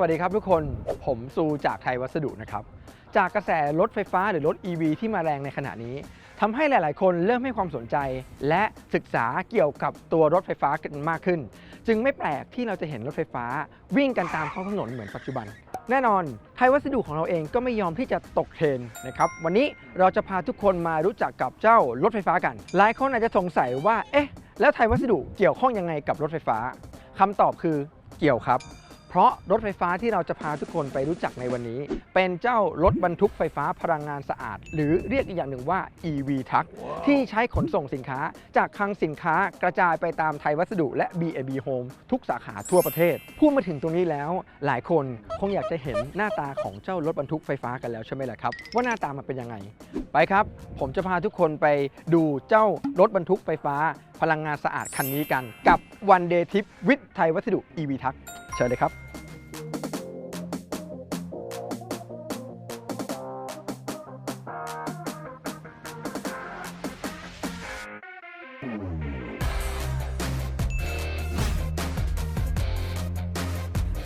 สวัสดีครับทุกคน ผมซูจากไทยวัสดุนะครับ จากกระแสรถไฟฟ้าหรือรถ EV ที่มาแรงในขณะนี้ทำให้หลาย ๆ คนเริ่มให้ความสนใจ และศึกษาเกี่ยวกับตัวรถไฟฟ้ากันมากขึ้น จึงไม่แปลกที่เราจะเห็นรถไฟฟ้า วิ่งกันตามท้องถนนเหมือนปัจจุบัน แน่นอนไทยวัสดุของเราเองก็ไม่ยอมที่จะตกเทรนนะครับ วันนี้เราจะพาทุกคนมารู้จักกับเจ้ารถไฟฟ้ากัน หลายคนอาจจะสงสัยว่า เอ๊ะ แล้วไทยวัสดุเกี่ยวข้องยังไงกับรถไฟฟ้าคำตอบคือเกี่ยวครับ เพราะรถไฟฟ้าที่เราจะพาทุกคนไปรู้จักในวันนี้ เป็นเจ้ารถบรรทุกไฟฟ้าพลังงานสะอาด หรือเรียกอีกอย่างหนึ่งว่า EV Truck ที่ใช้ขนส่งสินค้า จากคลังสินค้ากระจายไปตามไทยวัสดุและ B&B Home ทุกสาขาทั่วประเทศ พูดมาถึงตรงนี้แล้วหลายคนคงอยากจะเห็นหน้าตาของเจ้ารถบรรทุกไฟฟ้ากันแล้วใช่ไหมล่ะครับ ว่าหน้าตามันเป็นยังไง ไปครับ ผมจะพาทุกคนไปดูเจ้ารถบรรทุกไฟฟ้า พลังงานสะอาดคันนี้กัน กับ One Day Trip with ไทยวัสดุ EV Truck เชิญเลยครับ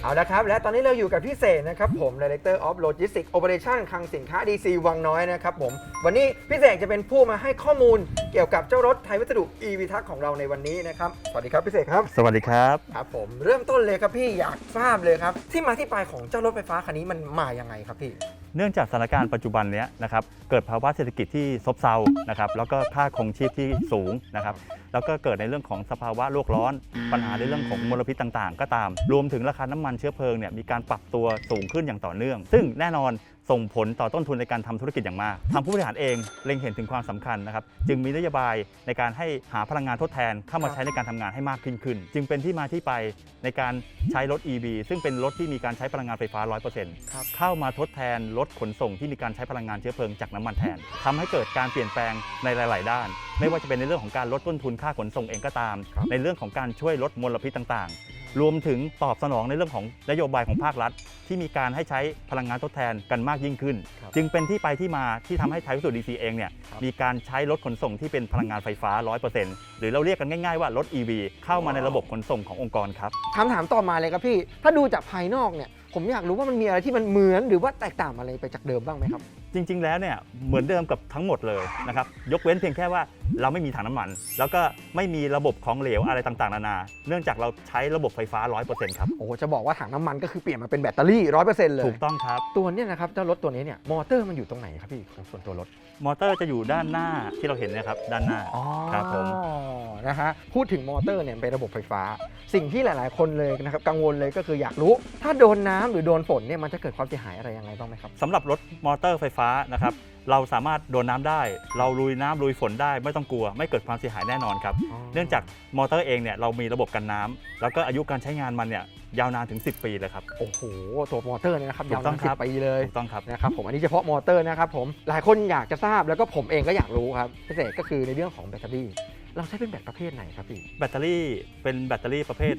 เอาละครับ และตอนนี้เราอยู่กับพี่เสกนะครับผม Director of Logistics Operation คลังสินค้า DC วังน้อยนะครับผม วันนี้พี่เสกจะเป็นผู้มาให้ข้อมูล เกี่ยวกับเจ้ารถไทยวัสดุ EV ทักของเราในวันนี้นะครับ สวัสดีครับพี่เสกครับสวัสดีครับครับ ผมเริ่มต้นเลยครับพี่อยากทราบเลยครับ ที่มาที่ไปของเจ้ารถไฟฟ้าคันนี้มันมาอย่างไงครับพี่เนื่องจากสถานการณ์ปัจจุบันเนี้ยนะครับเกิดภาวะเศรษฐกิจที่ซบเซานะครับแล้วก็ค่าครองชีพที่สูงนะครับแล้วก็เกิดในเรื่องของสภาวะโลกร้อน ปัญหาในเรื่องของมลพิษต่างๆ ก็ตาม รวมถึงราคาน้ำมันเชื้อเพลิงเนี่ยมีการปรับตัวสูงขึ้นอย่างต่อเนื่อง ซึ่งแน่นอนส่งผลต่อต้นทุนในการทำธุรกิจอย่างมากทางผู้บริหารเองเล็งเห็นถึงความสำคัญนะครับ จึงมีนโยบายในการให้หาพลังงานทดแทนเข้ามาใช้ในการทำงานให้มากขึ้นขึ้น จึงเป็นที่มาที่ไปในการใช้รถ EV ซึ่งเป็นรถที่มีการใช้พลังงานไฟฟ้า 100%ครับเข้ามาทดแทนรถขนส่งที่มีการใช้พลังงานเชื้อเพลิงจากน้ำมันแทนทำให้เกิดการเปลี่ยนแปลงในหลาย ๆ ด้าน ไม่ว่าจะเป็นในเรื่องของการลดต้นทุนค่าขนส่งเองก็ตามครับในเรื่องของการช่วยลดมลพิษต่าง ๆรวมถึงตอบสนองในเรื่องของนโยบายของภาครัฐ ที่มีการให้ใช้พลังงานทดแทนกันมากยิ่งขึ้นครับจึงเป็นที่ไปที่มาที่ทำให้ไทยวิสุทธิ์ดีซีเองเนี่ยครับมีการใช้รถขนส่งที่เป็นพลังงานไฟฟ้า 100%หรือเราเรียกกันง่ายๆว่ารถ EV เข้ามาในระบบขนส่งขององค์กรครับคำถามต่อมาเลยครับพี่ ถ้าดูจากภายนอกเนี่ยผมอยากรู้ว่ามันมีอะไรที่มันเหมือนหรือว่าแตกต่างอะไรไปจากเดิมบ้างไหมครับ จริง ๆ แล้วเนี่ยเหมือนเดิมกับทั้งหมดเลยนะครับยกเว้นเพียงแค่ว่าเราไม่มีถังน้ำมัน แล้วก็ไม่มีระบบของเหลวอะไรต่างๆ นานา เนื่องจากเราใช้ระบบไฟฟ้า 100%ครับ โอ้โหจะบอกว่าถังน้ำมันก็คือเปลี่ยนมาเป็นแบตเตอรี่ร้อยเปอร์เซ็นต์เลย ถูกต้องครับ ตัวเนี้นะครับเจ้ารถตัวนี้เนี่ยมอเตอร์มันอยู่ตรงไหนครับพี่ของส่วนตัวรถ มอเตอร์จะอยู่ด้านหน้าที่เราเห็นเนะครับด้านหน้าครับผม นะฮะพูดถึงมอเตอร์เนี่ยเป็นระบบไฟฟ้า สิ่งที่หลาย ๆ คนเลยนะครับกังวลเลยก็คืออยากรู้ ถ้าโดนน้ำหรือโดนฝนเนี่ยมันจะเกิดความเสียหายอะไรยังไงบ้างไหมครับสำหรับรถมอเตอร์ไฟฟ้านะครับเราสามารถโดนน้ำได้ เราลุยน้ำลุยฝนได้ไม่ต้องกลัว ไม่เกิดความเสียหายแน่นอนครับ เนื่องจากมอเตอร์เองเนี่ยเรามีระบบกันน้ำแล้วก็อายุการใช้งานมันเนี่ยยาวนานถึง 10 ปีเลยครับ โอ้โห ตัวมอเตอร์เนี่ยนะครับถูยาวกต้นาอนงสิครับบปีเลยถูกต้องครับนะครับผมอันนี้เฉพาะมอเตอร์นะครับผมหลายคนอยากจะทราบแล้วก็ผมเองก็อยากรู้ครับพิเศษก็คือในเรื่องของแบตเตอรี่ เราใช้เป็นแบตประเภทไหนครับพี่ แบตเตอรี่เป็นแบตเตอรี่ประเภท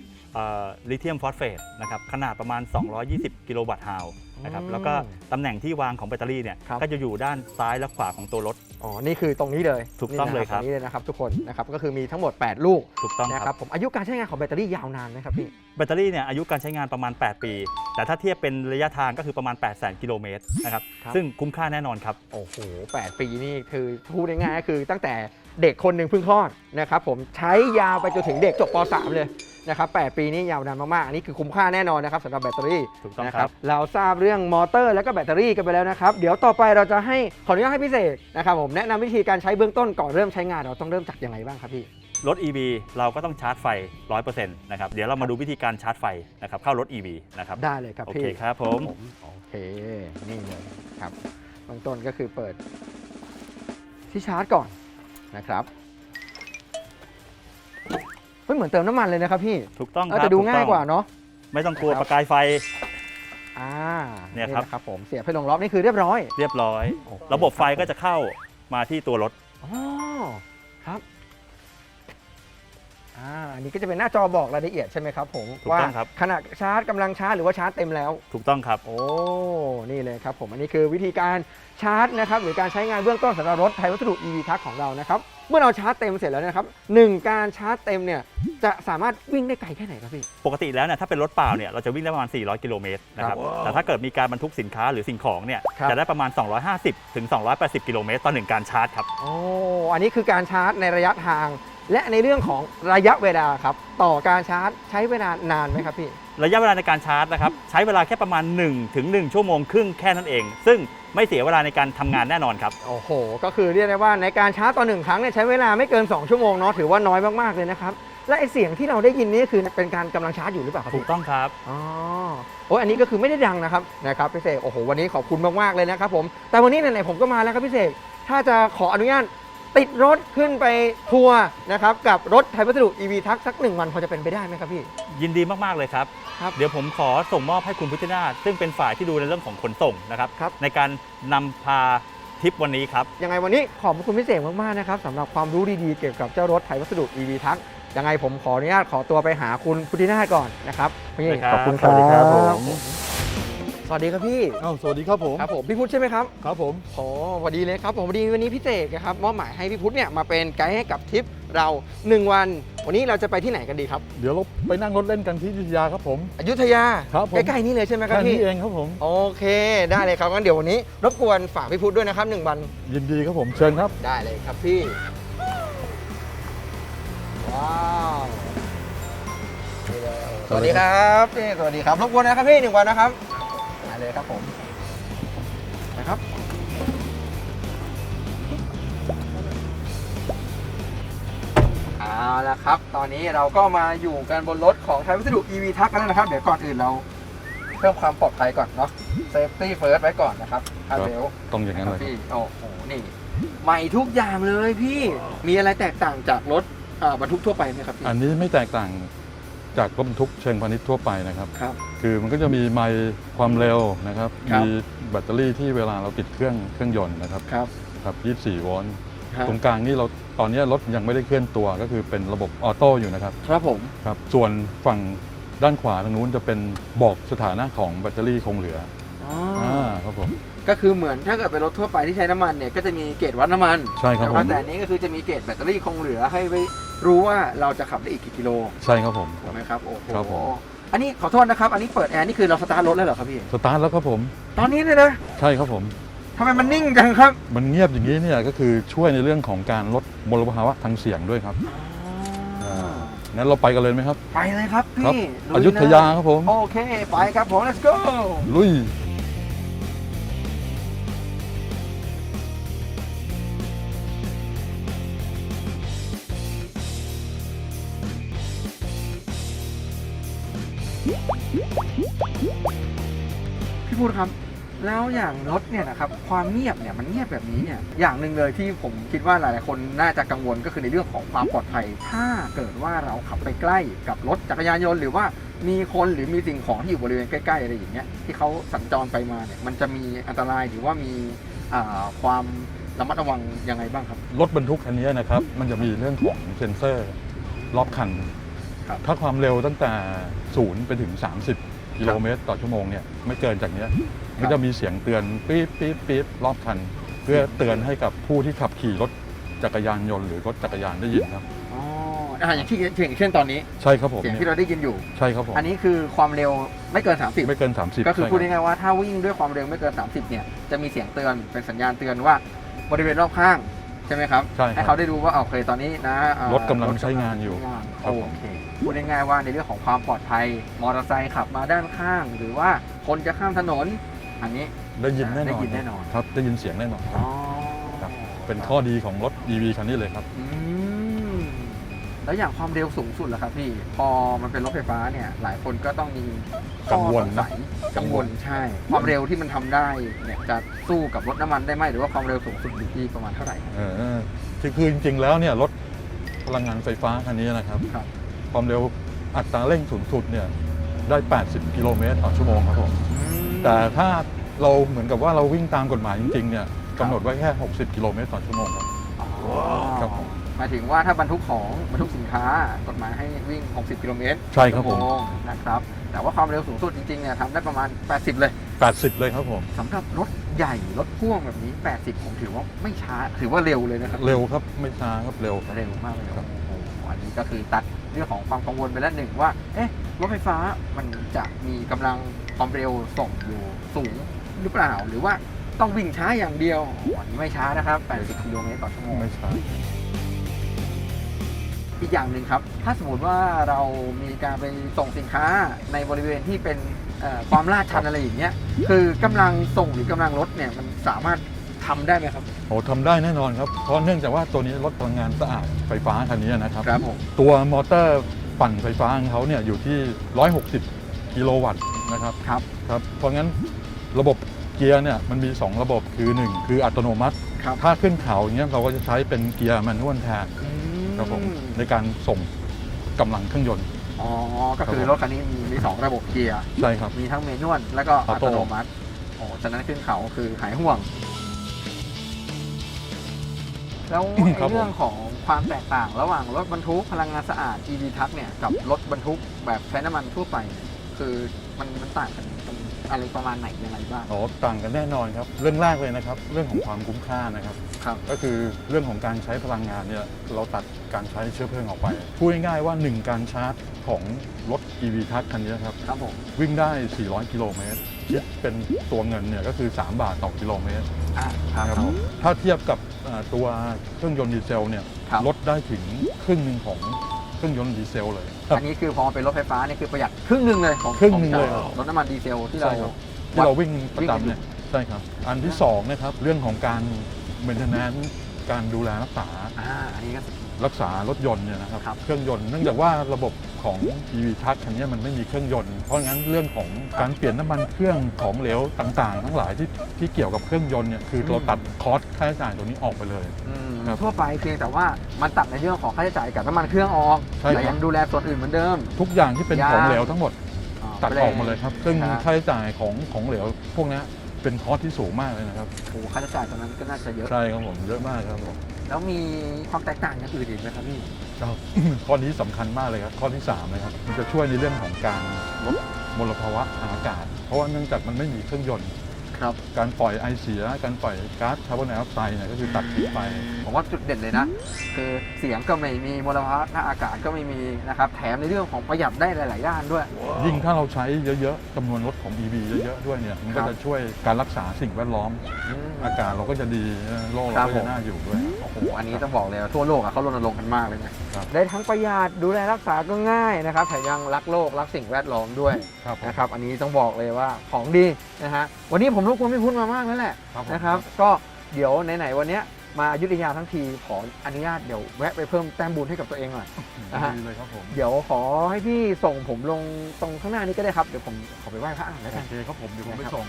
ลิเธียมฟอสเฟตนะครับขนาดประมาณ 220 กิโลวัตต์ฮาวนะครับอืมแล้วก็ตำแหน่งที่วางของแบตเตอรี่เนี่ยครับก็จะอยู่ด้านซ้ายและขวาของตัวรถ อ๋อ นี่คือตรงนี้เลย ถูกต้องนี่นะเลยครับตรงนี้เลยนะครับทุกคนนะครับก็คือมีทั้งหมด 8 ลูก ถูกต้องนะคครัรับบผมอายุการใช้งานของแบตเตอรี่ยาวนานไหมครับพี่ แบตเตอรี่เนี่ยอายุการใช้งานประมาณ 8 ปี แต่ถ้าเทียบเป็นระยะทางก็คือประมาณ 8 0 0 0 0 0กิโลเมตรนะครับครับซึ่งคุ้มค่าแน่นอนครับ โอ้โห 8 ปีนี่คือพูดง่ายๆก็คือตั้งแต่ เด็กคนหนึ่งเพิ่งคลอดนะครับผมใช้ยาวไปจนถึงเด็กจบป .3 เลยนะครับ8ปีนี่ยาวนานมากๆ อันนี้คือคุ้มค่าแน่นอนนะครับสำหรับแบตเตอรี่ถูกต้องนะครับเราทราบเรื่องมอเตอร์แล้วก็แบตเตอรี่กันไปแล้วนะครับ เดี๋ยวต่อไปเราจะให้ขออนุญาตให้พิเศษนะครับผมแนะนำวิธีการใช้เบื้องต้นก่อนเริ่มใช้งานเราต้องเริ่มจากยังไงบ้างครับพี่ รถ EV เราก็ต้องชาร์จไฟ 100%นะครับ เดี๋ยวเรามาดูวิธีการชาร์จไฟนะครับเข้ารถ EV นะครับ ได้เลยครับโอพี่เคครับผม โอเค นี่เลยครับเบื้องต้นก็คือเปิดที่ชาร์จก่อน นะครับเฮ้ยเหมือนเติมน้ำมันเลยนะครับพี่ถูกต้องคเออรับแต่ดูถูง่ายต้องกว่าเนาะ ไม่ต้องกลัวครับ ประกายไฟ อ่าเนี่ยครับะครับผมเสียบให้ลงล็อกนี่คือเรียบร้อยเรียบร้อย โอเคระบบไฟก็จะเข้ามาที่ตัวรถ อ๋อครับ อ่อ่าอันนี้ก็จะเป็นหน้าจอบอกรายละเอียดใช่ไหมครับผมถูกว่าต้องครับ ขณะชาร์จกำลังชาร์จหรือว่าชาร์จเต็มแล้ว ถูกต้องครับ โอ้ นี่เลยครับผมอันนี้คือวิธีการชาร์จนะครับหรือการใช้งานเบื้องต้นสำหรับรถไทยวัสดุ EV ทักของเรานะครับเมื่อเราชาร์จเต็มเสร็จแล้วนะครับหนึ่งการชาร์จเต็มเนี่ยจะสามารถวิ่งได้ไกลแค่ไหนครับพี่ ปกติแล้วเนี่ยถ้าเป็นรถเปล่าเนี่ยเราจะวิ่งได้ประมาณ 400 กิโลเมตรนะครับ ครับแต่ถ้าเกิดมีการบรรทุกสินค้าหรือสิ่งของเนี่ยครับ จะได้ประมาณ 250 ถึง 280 กิโลเมตรต่อหนึ่งการชาร์จครับ โอ้อันนี้คือการชาร์จในระยะทาง และในเรื่องของระยะเวลาครับ ต่อการชาร์จใช้เวลานานไหมครับพี่ ระยะเวลาในการชาร์จนะครับใช้เวลาแค่ประมาณ1ถึง1ชั่วโมงครึ่งแค่นั้นเอง ซึ่งไม่เสียเวลาในการทำงานแน่นอนครับ โอ้โห ก็คือเรียกได้ว่าในการชาร์จต่อหนึ่งครั้งเนี่ยใช้เวลาไม่เกิน 2 ชั่วโมงเนาะถือว่าน้อยมากๆเลยนะครับ และไอเสียงที่เราได้ยินนี่คือเป็นการกำลังชาร์จอยู่หรือเปล่าครับถูพี่ กต้องครับ อ๋อโอ้ยอันนี้ก็คือไม่ได้ดังนะครับนะครับพี่เสกโอ้โหวันนี้ขอบคุณมากๆเลยนะครับผมแต่วันนี้ไหนๆผมก็มาแล้วครับพี่เสกถ้าจะขออนุญาต ติดรถขึ้นไปทัวร์นะครับกับรถไทยวัสดุ EV ทักสักหนึ่งวันพอจะเป็นไปได้ไหมครับพี่ ยินดีมากๆเลยครับ ครับเดี๋ยวผมขอส่งมอบให้คุณพุทธินาถซึ่งเป็นฝ่ายที่ดูในเรื่องของขนส่งนะครับ ครับ ในการนำพาทริปวันนี้ครับ ยังไงวันนี้ขอบคุณพี่เสกมากๆนะครับสำหรับความรู้ดีๆเกี่ยวกับเจ้ารถไทยวัสดุ EV ทักยังไงผมขออนุญาตขอตัวไปหาคุณพุทธินาถก่อนนะครับพี่ ได้ครับ ขอบคุณสวัสดีครับผม สวัสดีครับพี่อ้าวสวัสดีครับผมครับผมพี่พุทธใช่ไหมครับครับผม โอ้สวัสดีเลยครับผมพอดีวันนี้พี่เสกนะครับมอบหมายให้พี่พุทธเนี่ยมาเป็นไกด์ให้กับทริปเรา 1 วัน วันนี้เราจะไปที่ไหนกันดีครับ เดี๋ยวเราไปนั่งรถเล่นกันที่อยุธยาครับผม อยุธยาครับผม ใกล้ๆนี่เลยใช่ไหมครับแค่พี่นี้เองครับผม โอเคได้เลยครับงั้นเดี๋ยววันนี้ รบกวนฝากพี่พุทธด้วยนะครับหนึ่งวัน ยินดีครับผมเชิญครับ ได้เลยครับพี่ ว้าวนี่เลยสวัสดีครับพี่สวัสดีครับรบกวนนะครับพี่หนึ่งวันนะครับได้ เลยครับผมนะครับเอาละครับ ตอนนี้เราก็มาอยู่กันบนรถของไทยวัสดุ EV ทักกันแล้วนะครับ เดี๋ยวก่อนอื่นเราเพิ่มความปลอดภัยก่อนเนาะ Safety First ไว้ก่อนนะครับคาร์เบลต้องอย่างนั้นคเลรับยครับพี่ โอ้โห นี่ ใหม่ทุกอย่างเลยพี่ มีอะไรแตกต่างจากรถอ่าบรรทุกทั่วไปไหมครับพี่ อันนี้ไม่แตกต่าง จากรถบรรทุกเชิงพาณิชย์ทั่วไปนะครับ ครับ คือมันก็จะมีไมล์ความเร็วนะครับ ครับ มีแบตเตอรี่ที่เวลาเราติดเครื่องเครื่องยนต์นะครับครับครับ24 โวลต์ ครับตรงกลางนี่เราตอนนี้รถยังไม่ได้เคลื่อนตัวก็คือเป็นระบบออโต้อยู่นะครับครับผมครับ ส่วนฝั่งด้านขวาทางนู้นจะเป็นบอกสถานะของแบตเตอรี่คงเหลืออ๋ออ่า ครับผม ก็คือเหมือนถ้าเกิดเป็นรถทั่วไปที่ใช้น้ำมันเนี่ยก็จะมีเกจวัดน้ำมันใช่ครับผมแต่อันนี้ก็คือจะมีเกจแบตเตอรี่คงเหลือให้ไว้รู้ว่าเราจะขับได้อีกกี่กิโลใช่ครับผมคถูรักบไหมครับโอ้โหครับผม อันนี้ขอโทษนะครับ อันนี้เปิดแอร์นี่คือเราสตาร์ทรถแล้วเหรอครับพี่ สตาร์ทแล้วครับผม ตอนนี้เลยนะใช่ครับผม ทำไมมันนิ่งจังครับมันเงียบอย่างนี้เนี่ยก็คือช่วยในเรื่องของการลดมลภาวะทางเสียงด้วยครับอ๋องั้นเราไปกันเลยไหมครับ ไปเลยครับครับพี่อยุธยาครับผม โอเค ไปครับผม let's go ลุย พี่พูดครับ แล้วอย่างรถเนี่ยนะครับความเงียบเนี่ยมันเงียบแบบนี้เนี่ยอย่างหนึ่งเลยที่ผมคิดว่าหลายๆคนน่าจะกังวลก็คือในเรื่องของความปลอดภัย ถ้าเกิดว่าเราขับไปใกล้กับรถจักรยานยนต์หรือว่ามีคนหรือมีสิ่งของที่อยู่บริเวณใกล้ๆอะไรอย่างเงี้ยที่เขาสัญจรไปมาเนี่ยมันจะมีอันตรายหรือว่ามีความระมัดระวังยังไงบ้างครับ รถบรรทุกคันนี้นะครับ มันจะมีเรื่องของเซ็นเซอร์รอบคัน ครับ ถ้าความเร็วตั้งแต่0ไปถึง 30 กิโลเมตรต่อชั่วโมงเนี่ยไม่เกินจากเนี้ยมันจะมีเสียงเตือนปี๊ดปี๊ดปี๊ดรอบคัน เพื่อเตือนให้กับผู้ที่ขับขี่รถจักรยานยนต์หรือรถจักรยานได้ยินครับอ๋ออ่าอย่างที่อย่างเช่นตอนนี้ ใช่ครับผมเสียงเนี่ยที่เราได้ยินอยู่ ใช่ครับผมอันนี้คือความเร็วไม่เกิน 30 ไม่เกิน 30 ก็คือใช่พูดรับง่ายๆว่าถ้าวิ่งด้วยความเร็วไม่เกิน 30 เนี่ยจะมีเสียงเตือนเป็นสัญญาณเตือนว่าบริเวณรอบข้าง ใช่ไหมครับใช่ครับ ให้เขาได้รู้ว่าโอเคตอนนี้นะอ่ารถกำลังใช้งานอยู่ ใช้งานครับผม โอเคพูดง่ายๆว่าในเรื่องของความปลอดภัยมอเตอร์ไซค์ขับมาด้านข้าง หรือว่าคนจะข้ามถนน อันนี้ ได้ยินแน่นอนได้ยินแน่นอน ครับได้ยินเสียงแน่นอนอ๋อครับ เป็นข้อดีของรถ EV คันนี้เลยครับ อืม แล้วอย่างความเร็วสูงสุดล่ะครับพี่ พอมันเป็นรถไฟฟ้าเนี่ย หลายคนก็ต้องมีข้อกังวลสนะสัยกังวลใช่ ความเร็วที่มันทำได้เนี่ยจะสู้กับรถน้ำมันได้ไหมหรือว่าความเร็วสูงสุดอยู่ที่ประมาณเท่าไหร่ เออคือคือจริงๆแล้วเนี่ยรถพลังงานไฟฟ้าคันนี้นะครับ ครับ ความเร็วอัตราเร่งสูงสุดเนี่ยได้ 80 กิโลเมตรต่อชั่วโมงครับผม แต่ถ้าเราเหมือนกับว่าเราวิ่งตามกฎหมายจริงๆเนี่ยกำหนดไว้แค่ 60 กิโลเมตรต่อชั่วโมงครับอ๋อครับผมหมายถึงว่าถ้าบรรทุกของบรรทุกสินค้ากฎหมายให้วิ่ง 60 กิโลเมตรใช่ครับผม ต่อชั่วโงนะครับ แต่ว่าความเร็วสูงสุดจริงๆเนี่ยทำได้ประมาณ 80 เลย80 เลยครับผม สำหรับรถใหญ่รถพ่วงแบบนี้ 80 ผมถือว่าไม่ช้าถือว่าเร็วเลยนะครับ เร็วครับไม่ช้าครับเร็ว เร็วมากเลยครับ โอ้โหอันนี้ก็คือตัดเรื่องของความกังวลไปแล้วหนึ่งว่า เอ๊ะ รถไฟฟ้ามันจะมีกำลังความเร็วส่งอยู่สูงหรือเปล่า หรือว่าต้องวิ่งช้าอย่างเดียวอ๋ออันนี้ไม่ช้านะครับ 80 กิโลเมตรต่อชั่วโมง ไม่ช้า อีกอย่างหนึ่งครับ ถ้าสมมติว่าเรามีการไปส่งสินค้าในบริเวณที่เป็นเอ่อความลาดชันอะไรอย่างเงี้ย คือกำลังส่งหรือกำลังรถเนี่ยมันสามารถทำได้ไหมครับโอ้ทำได้แน่นอนครับ เพราะเนื่องจากว่าตัวนี้รถพลังงานสะอาดไฟฟ้าคันนี้นะครับครับผมตัวมอเตอร์ปั่นไฟฟ้าของเขาเนี่ยอยู่ที่ 160 กิโลวัตต์นะครับครับครับ เพราะงั้นระบบเกียร์เนี่ยมันมี 2 ระบบคือ 1 คืออัตโนมัติครับถ้าขึ้นเขาอย่างเงี้ยเราก็จะใช้เป็นเกียร์แมนนวลแทน ครับผมในการส่งกำลังเครื่องยนต์ อ๋อ ก็คือครับผมรถคันนี้มีมีสองระบบเกียร์ ใช่ครับ มีทั้งเมนวลแล้วก็อัออตโต้โนมัติโอ้ฉะนั้นขึ้นเขาคือหายห่วง แล้วไอ้ครับผม เรื่องของความแตกต่างระหว่างรถบรรทุกพลังงานสะอาด EV ทักเนี่ยกับรถบรรทุกแบบใช้น้ำมันทั่วไปเนี่ยคือมันมันต่างกันตรง อะไรประมาณไหนยังไงบ้าง อ๋อต่างกันแน่นอนครับ เรื่องแรกเลยนะครับ เรื่องของความคุ้มค่านะครับ ครับ ก็คือเรื่องของการใช้พลังงานเนี่ยเราตัดการใช้เชื้อเพลิงออกไปพูดง่ายๆว่า 1 การชาร์จของรถ EV ทักคันนี้ครับ ครับผม วิ่งได้ 400 กิโลเมตรคิดเป็นตัวเงินเนี่ยก็คือ 3 บาทต่อกิโลเมตรอ่าครับครับผมถ้าเทียบกับเอ่อตัวเครื่องยนต์ดีเซลเนี่ยครับ ลดได้ถึงครึ่งหนึ่งของเค รื่องยนต์ดีเซลเลยอันนี้คือพอเป็นรถไฟฟ้านี่คือประหยัดครึ่งหนึ่งเลยของครึ่งหนึ่งขอเลยจากรถน้ำมันดีเซลที่เรา ใช่ครับที่เราวิ่งประจำเนี่ยใช่ครับ อันที่สองนะครับเรื่องของการ maintenance การดูแลรักษา อ่าอันนี้ก็ รักษารถยนต์เนี่ยนะครับ ครับ เครื่องยนต์เนื่องจากว่าระบบ ของ EV ทัชคันนี้มันไม่มีเครื่องยนต์ เพราะงั้นเรื่องของการเปลี่ยนน้ำมันเครื่องของเหลวต่างๆ ทั้งหลายที่ที่เกี่ยวกับเครื่องยนต์เนี่ยคือเราตัดคอสค่าใช้จ่ายตรงนี้ออกไปเลย อืมครับทั่วไปเพียงแต่ว่ามันตัดในเรื่องของค่าใช้จ่ายกับน้ำมันเครื่องออกใช่ครับ แต่ยังดูแลส่วนอื่นเหมือนเดิมทุกอย่างที่เป็นยางของเหลวทั้งหมดตัดออกหไปมาเลยครับซึ่งครับค่าใช้จ่ายของของเหลวพวกนี้เป็นคอสที่สูงมากเลยนะครับ โอ้โหค่าใช้จ่ายตรงนั้นก็น่าจะเยอะ ใช่ครับผมเยอะมากครับผมแล้วมีความแตกต่างอย่างอื่นอีกไหมครับพี่ ครับข้อนี้สำคัญมากเลยครับข้อที่3นะครับมันจะช่วยในเรื่องของการลดมลภาวะทางอากาศ เพราะว่าเนื่องจากมันไม่มีเครื่องยนต์ครับการปล่อยไอเสีย การปล่อยก๊าซคาร์บอนไดออกไซด์เนี่ยก็คือตัดทิ้งไป ผมว่าจุดเด่นเลยนะ คือเสียงก็ไม่มีมลภาวะทางอากาศก็ไม่มีนะครับ แถมในเรื่องของประหยัดได้หลาย ๆ ด้านด้วย ยิ่งถ้าเราใช้เยอะ ๆจำนวนรถของ EV เยอะ ๆ ด้วยเนี่ย มันก็ครับจะช่วยการรักษาสิ่งแวดล้อมอืมอากาศเราก็จะดี โลกครัเราบก็ผจะมน่าอยู่ด้วย โอ้โห อันนี้ต้องบอกเลยว่าทั่วโลกอะเขารณรงค์กันมากเลยนะ ครับได้ทั้งประหยัดดูแลรักษาก็ง่ายนะครับแถมยังรักโลกรักสิ่งแวดล้อมด้วยครับผม นะครับอันนี้ต้องบอกเลยว่าของดีนะฮะวันนี้ผมรบกวนพี่พุทธมามากแล้วแหละครับผม นะครับ ก็เดี๋ยวไหนๆวันเนี้ยมาอยุธยาทั้งทีขออนุญาตเดี๋ยวแวะไปเพิ่มแต้มบุญให้กับตัวเองหน่อยนะฮะ ดีเลยครับผมเดี๋ยวขอให้พี่ส่งผมลงตรงข้างหน้านี้ก็ได้ครับเดี๋ยวผมขอไปไหว้พระอ่านแล้วโอกัน เคครับผมเดี๋ยวผมไปนะครับส่ง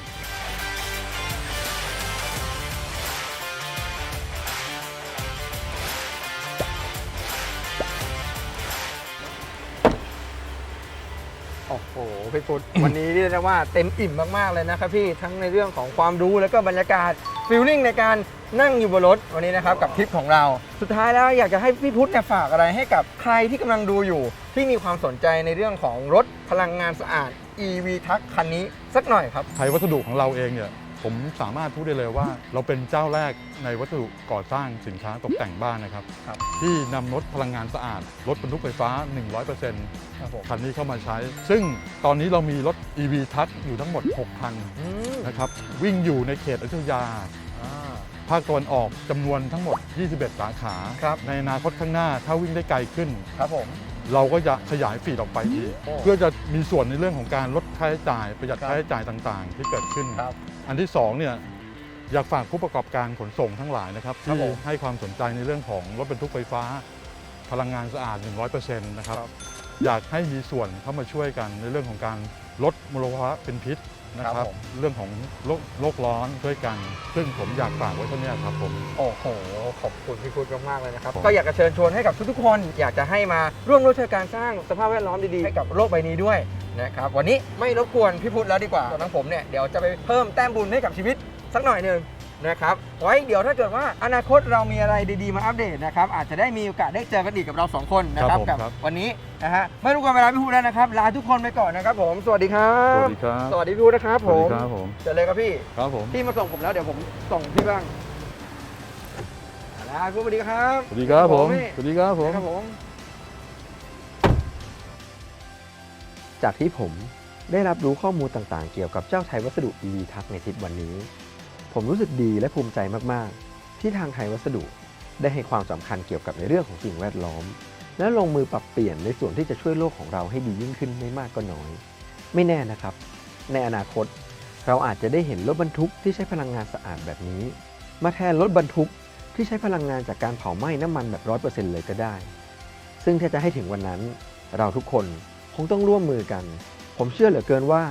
อ้โหพี่พุทธวันนี้เรียกได้ว่าเต็มอิ่มมากๆเลยนะครับพี่ทั้งในเรื่องของความรู้แล้วก็บรรยากาศฟิลลิ่งในการนั่งอยู่บนรถวันนี้นะครับกับทริปของเรา สุดท้ายแล้วอยากจะให้พี่พุทธเนี่ยฝากอะไรให้กับใครที่กำลังดูอยู่ ที่มีความสนใจในเรื่องของรถพลังงานสะอาด EV ทักคันนี้สักหน่อยครับไทยวัสดุของเราเองเนี่ยผมสามารถพูดได้เลยว่า เราเป็นเจ้าแรกในวัสดุก่อสร้างสินค้าตกแต่งบ้านนะครับ ครับ ที่นำรถพลังงานสะอาด รถบรรทุกไฟฟ้า 100% ครับผม คันนี้เข้ามาใช้ ซึ่งตอนนี้เรามีรถ EV ทัชอยู่ทั้งหมด 6 คันอืมนะครับ วิ่งอยู่ในเขตอยุธยา อ่า ภาคตะวันออกจำนวนทั้งหมด 21 สาขา ครับ ในอนาคตข้างหน้าถ้าวิ่งได้ไกลขึ้น ครับผม เราก็จะขยายฟีดออกไปอีกโอ้เพื่อจะมีส่วนในเรื่องของการลดค่าใช้จ่ายประหยัดครับ ค่าใช้จ่ายต่างๆ ที่เกิดขึ้น ครับ อันที่สองเนี่ยอยากฝากผู้ประกอบการขนส่งทั้งหลายนะครับครับที่ผมให้ความสนใจในเรื่องของรถบรรทุกไฟฟ้า พลังงานสะอาด 100%นะครับครับ อยากให้มีส่วนเข้ามาช่วยกันในเรื่องของการลดมลภาวะเป็นพิษนะคครัรับบ ผม เรื่องของโลกโลกร้อนด้วยกัน ซึ่งผมอยากฝากไว้เท่านี้ครับผม โอ้โห ขอบคุณพี่พุทธมากๆเลยนะครับ ผม ก็อยากจะเชิญชวนให้กับทุกๆคน อยากจะให้มาร่วมด้วยช่วยการสร้างสภาพแวดล้อมดีๆ ให้กับโลกใบนี้ด้วยนะครับ วันนี้ไม่รบกวนพี่พุทธแล้วดีกว่าส่วนทั้งผมเนี่ยเดี๋ยวจะไปเพิ่มแต้มบุญให้กับชีวิตสักหน่อยหนึ่ง นะครับไว้เดี๋ยวถ้าเกิดว่าอนาคตเรามีอะไรดีๆมาอัปเดตนะครับอาจจะได้มีโอกาสได้เจอกันอีกกับเราสองคนนะครับครับผมกัครับ วันนี้นะฮะไม่รู้กันเวลาพี่พูดแล้วนะครับ ลาทุกคนไปก่อนนะครับผมสวัสดีครัสบ วัสดีครับสวัสดีพี่พูดนะครับสผวัสมดีครับผมเจอเลยครับพี่ ครับผม พี่มาส่งผมแล้วเดี๋ยวผมส่งพี่บ้างลาพี่พูดสวัสดีครับสวัสดีครับผมพี่สวัสดีครับผม ครับผม จากที่ผมได้รับรู้ข้อมูลต่างๆ เกี่ยวกับเจ้าไทยวัสดุ EV ทักในทริปวันนี้ ผมรู้สึกดีและภูมิใจมาก ๆ ที่ทางไทยวัสดุ ได้ให้ความสำคัญเกี่ยวกับในเรื่องของสิ่งแวดล้อม และลงมือปรับเปลี่ยนในส่วนที่จะช่วยโลกของเราให้ดียิ่งขึ้นไม่มากก็น้อย ไม่แน่นะครับ ในอนาคต เราอาจจะได้เห็นรถบรรทุกที่ใช้พลังงานสะอาดแบบนี้ มาแทนรถบรรทุกที่ใช้พลังงานจากการเผาไหม้น้ำมันแบบร้อยเปอร์เซ็นต์เลยก็ได้ ซึ่งถ้าจะให้ถึงวันนั้น เราทุกคนคงต้องร่วมมือกัน ผมเชื่อเหลือเกินว่า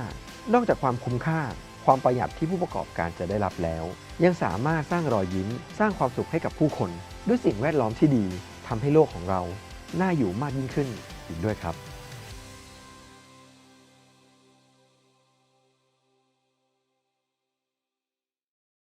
นอกจากความคุ้มค่า ความประหยัดที่ผู้ประกอบการจะได้รับแล้ว ยังสามารถสร้างรอยยิ้ม สร้างความสุขให้กับผู้คน ด้วยสิ่งแวดล้อมที่ดีทำให้โลกของเราน่าอยู่มากยิ่งขึ้นอีกด้วยครับ